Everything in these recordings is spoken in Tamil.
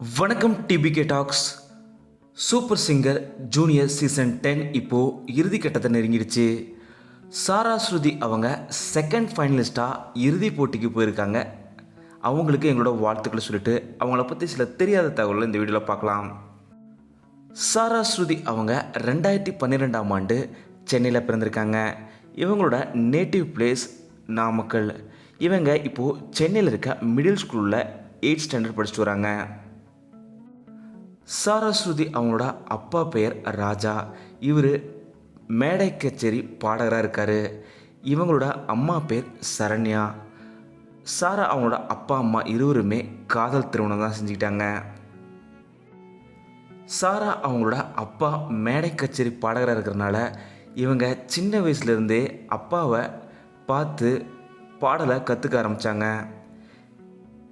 வணக்கம் T P K talks. Super singer junior season ten இப்போது இறுதி கட்டத்தை நெருங்கிடுச்சு. சாரா ஸ்ருதி அவங்க செகண்ட் ஃபைனலிஸ்ட்டாக இறுதி போட்டிக்கு போயிருக்காங்க. அவங்களுக்கு எங்களோட வாழ்த்துக்களை சொல்லிட்டு அவங்கள பற்றி சில தெரியாத தகவலை இந்த வீடியோவில் பார்க்கலாம். சாரா ஸ்ருதி அவங்க ரெண்டாயிரத்தி பன்னிரெண்டாம் ஆண்டு சென்னையில் பிறந்திருக்காங்க. இவங்களோட நேட்டிவ் பிளேஸ் நாமக்கல். இவங்க இப்போது சென்னையில் இருக்க மிடில் ஸ்கூலில் எயிட் ஸ்டாண்டர்ட் படிச்சுட்டு வராங்க. சாரஸ்ருதி அவங்களோட அப்பா பெயர் ராஜா. இவர் மேடை கச்சேரி பாடகராக இருக்கார். இவங்களோட அம்மா பேர் சரண்யா. சாரா அவங்களோட அப்பா அம்மா இருவருமே காதல் திருமணம் தான் செஞ்சுக்கிட்டாங்க. சாரா அவங்களோட அப்பா மேடை கச்சேரி பாடகராக இருக்கிறனால இவங்க சின்ன வயசுலேருந்தே அப்பாவை பார்த்து பாடலை கற்றுக்க ஆரம்பித்தாங்க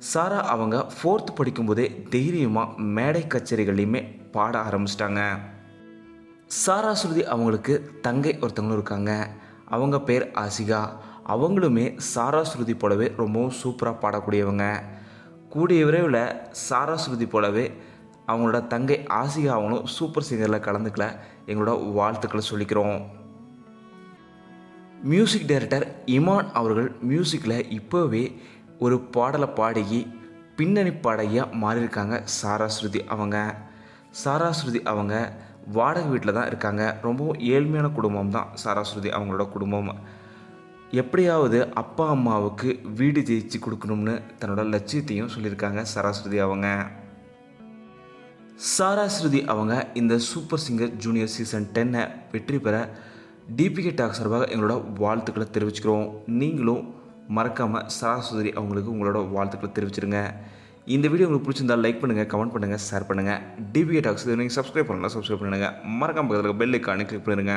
சாரா அவங்க ஃபோர்த் படிக்கும்போதே தைரியமாக மேடை கச்சேரிகள்லையுமே பாட ஆரம்பிச்சிட்டாங்க. சாரா ஸ்ருதி அவங்களுக்கு தங்கை ஒருத்தவங்களும் இருக்காங்க. அவங்க பேர் ஆசிகா. அவங்களுமே சாரா ஸ்ருதி போலவே ரொம்பவும் சூப்பராக பாடக்கூடியவங்க. கூடிய விரைவில் சாரா ஸ்ருதி போலவே அவங்களோட தங்கை ஆசிகா அவங்களும் சூப்பர் சிங்கரில் கலந்துக்கல. எங்களோட வாழ்த்துக்களை சொல்லிக்கிறோம். மியூசிக் டைரக்டர் இமான் அவர்கள் மியூசிக்கில் இப்போவே ஒரு பாடலை பாடி பின்னணி பாடகியாக மாறியிருக்காங்க சாராஸ்ருதி அவங்க. சாராஸ்ருதி அவங்க வாடகை வீட்டில் தான் இருக்காங்க. ரொம்பவும் ஏழ்மையான குடும்பம் தான் சாராஸ்ருதி அவங்களோட குடும்பம். எப்படியாவது அப்பா அம்மாவுக்கு வீடு ஜெயிச்சு கொடுக்கணும்னு தன்னோட லட்சியத்தையும் சொல்லியிருக்காங்க சராஸ்ருதி அவங்க. சாராஸ்ருதி அவங்க இந்த சூப்பர் சிங்கர் ஜூனியர் சீசன் டென்னை வெற்றி பெற டிபிகே டாக் சார்பாக எங்களோட வாழ்த்துக்களை தெரிவிச்சுக்கிறோம். நீங்களும் மறக்காமல் சராசுதரி அவங்களுக்கு உங்களோட வாழ்த்துக்களை தெரிவிச்சிருங்க. இந்த வீடியோ உங்களுக்கு பிடிச்சிருந்தா லைக் பண்ணுங்கள் கமெண்ட் பண்ணுங்கள் ஷேர் பண்ணுங்கள் டிபிஏ டாக்ஸ் நீங்கள் சப்ஸ்கிரைப் பண்ணலாம் சப்ஸ்கிரைப் பண்ணுங்கள் மறக்காமல் பக்கத்தில் பெல் ஐக்கானு கிளிக் பண்ணிடுங்க.